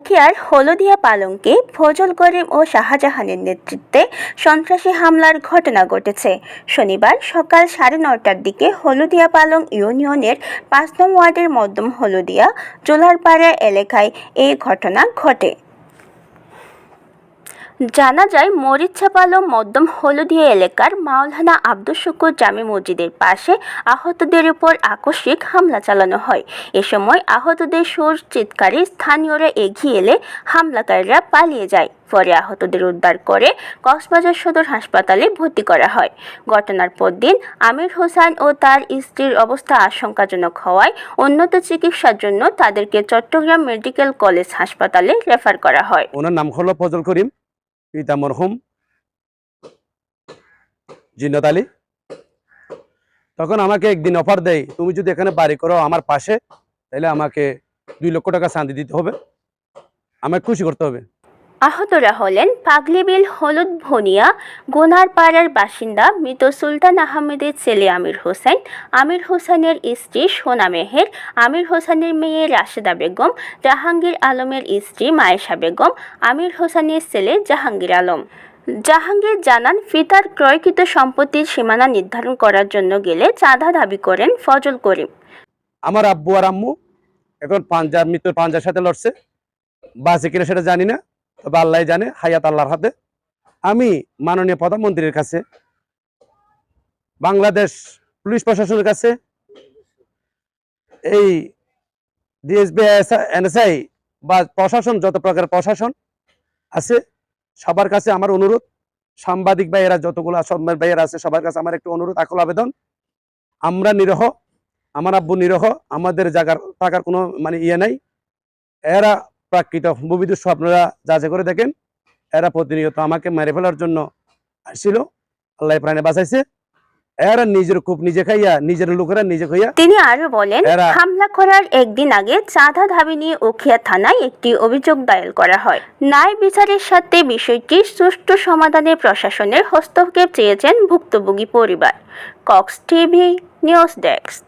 উখিয়ার হলদিয়া পালংকে ফজল করিম ও শাহজাহানের নেতৃত্বে সন্ত্রাসী হামলার ঘটনা ঘটেছে। শনিবার সকাল সাড়ে নটার দিকে হলদিয়া পালং ইউনিয়নের পাঁচ নম ওয়ার্ডের মধ্যম হলদিয়া, জোলারপাড়া এলাকায় এই ঘটনা ঘটে। জানা যায় মরিচ্ছাপালম মধ্যম হলদিয়া এলাকার মাওলানা আব্দুল শুকুর জামি মসজিদের পাশে আহতদের উপর আকস্মিক হামলা চালানো হয়। এ সময় আহতদের সুর চিৎকারে স্থানীয়রা এগিয়ে এলে হামলাকারীরা পালিয়ে যায়। পরে আহতদের উদ্ধার করে কক্সবাজার সদর হাসপাতালে ভর্তি করা হয়। ঘটনার পরদিন আমির হোসেন ও তার স্ত্রীর অবস্থা আশঙ্কাজনক হওয়ায় উন্নত চিকিৎসার জন্য তাদেরকে চট্টগ্রাম মেডিকেল কলেজ হাসপাতালে রেফার করা হয়। ওনার নাম হলো ফজল করিম। পিতা মরহুম, জিন্নত আলী। তখন আমাকে একদিন অফার দেয়, তুমি যদি এখানে বাড়ি করো আমার পাশে, তাহলে আমাকে দুই লক্ষ টাকা শান্তি দিতে হবে। আমাকে খুশি করতে হবে। আহতরা হলেন পাগলিবিল হলুদ ভনিয়া, গোনারপাড়ার বাসিন্দা মৃত সুলতান আহমেদের ছেলে আমির হোসেন, আমির হোসেনের স্ত্রী সোনা মেহের, আমির হোসেনের মেয়ে রাশেদা বেগম, জাহাঙ্গীর আলমের স্ত্রী মায়েশা বেগম, আমির হোসেনের ছেলে জাহাঙ্গীর আলম। জাহাঙ্গীর জানান, ফিতার ক্রয়কৃত সম্পত্তির সীমানা নির্ধারণ করার জন্য গেলে চাঁদা দাবি করেন ফজল করিম। আমার আব্বু আর আম্মু এখন পাঞ্জাব, মৃত্যুর পাঞ্জার সাথে লড়ছে। বাসে কিনা সেটা জানি না। তবে আল্লাহ জানে হায়াত আল্লাহর হাতে। আমি মাননীয় প্রধানমন্ত্রীর কাছে, বাংলাদেশ পুলিশ প্রশাসনের কাছে এই ডিএসবি এনএসআই বা প্রশাসন, যত প্রকার প্রশাসন আছে, সবার কাছে আমার অনুরোধ। সাংবাদিক ভাইয়েরা, যতগুলো সাংবাদিক ভাইয়েরা আছে, সবার কাছে আমার একটু অনুরোধ, আকল আবেদন। আমরা নিরহ, আমার আব্বু নিরহ, আমাদের জায়গার থাকার কোনো মানে ইয়ে নাই। এরা প্রাকৃত ভূমিদস্যু আপনারা যাচাই করে দেখেন এরা প্রতিনিয়ত আমাকে মেরে ফেলার জন্য আসছিল। আল্লাহ প্রাণে বাঁচাইছে। এরা নিজের খুব নিজে খাইয়া নিজের লোকেরা নিজে খাইয়া তিনি আরও বলেন হামলা করার একদিন আগে চাঁদা দাবি নিয়ে উখিয়া থানায় একটি অভিযোগ দায়ের করা হয়। ন্যায় বিচারের সাথে বিষয়টি সুষ্ঠু সমাধানে প্রশাসনের হস্তক্ষেপ চেয়েছেন ভুক্তভোগী পরিবার। Cox TV news desk.